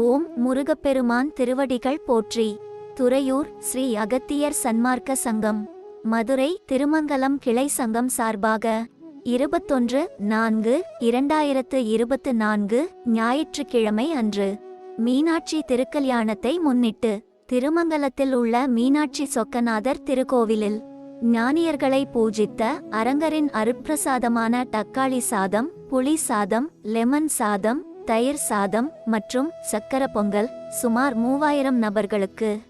ஓம் முருகப்பெருமான் திருவடிகள் போற்றி. துறையூர் ஸ்ரீ அகத்தியர் சன்மார்க்க சங்கம். மதுரை திருமங்கலம் கிளை சங்கம் சார்பாக இருபத்தொன்று நான்கு இரண்டாயிரத்து இருபத்து நான்கு ஞாயிற்றுக்கிழமை அன்று மீனாட்சி திருக்கல்யாணத்தை முன்னிட்டு திருமங்கலத்தில் உள்ள மீனாட்சி சொக்கநாதர் திருக்கோவிலில் ஞானியர்களை பூஜித்த அரங்கரின் அருட்பிரசாதமான தக்காளி சாதம் புளி சாதம் லெமன் சாதம் தயிர் சாதம் மற்றும் சக்கர பொங்கல் சுமார் மூவாயிரம் நபர்களுக்கு.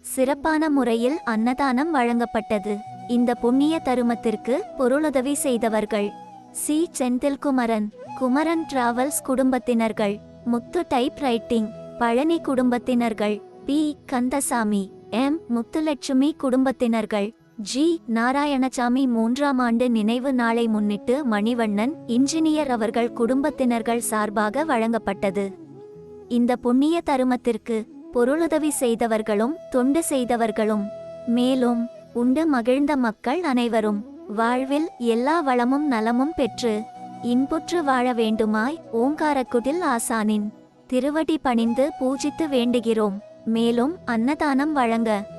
சிறப்பான முறையில் அன்னதானம் வழங்கப்பட்டது. இந்த புண்ணிய தருமத்திற்கு பொருளுதவி செய்தவர்கள். சி. செந்தில்குமரன் குமரன் டிராவல்ஸ் குடும்பத்தினர்கள் முத்து டைப் ரைட்டிங் பழனி குடும்பத்தினர்கள் பி. கந்தசாமி எம். முத்துலட்சுமி குடும்பத்தினர்கள். ஜி. நாராயணசாமி மூன்றாம் ஆண்டு நினைவு நாளை முன்னிட்டு மணிவண்ணன் இன்ஜினியர் அவர்கள் குடும்பத்தினர்கள் சார்பாக வழங்கப்பட்டது. இந்த புண்ணிய தருமத்திற்கு பொருளுதவி செய்தவர்களும் தொண்டு செய்தவர்களும் மேலும் உண்டு மகிழ்ந்த மக்கள் அனைவரும் வாழ்வில் எல்லா வளமும் நலமும் பெற்று இன்புற்று வாழ வேண்டுமாய் ஓங்காரக்குடில் ஆசானின் திருவடி பணிந்து பூஜித்து வேண்டுகிறோம். மேலும் அன்னதானம் வழங்க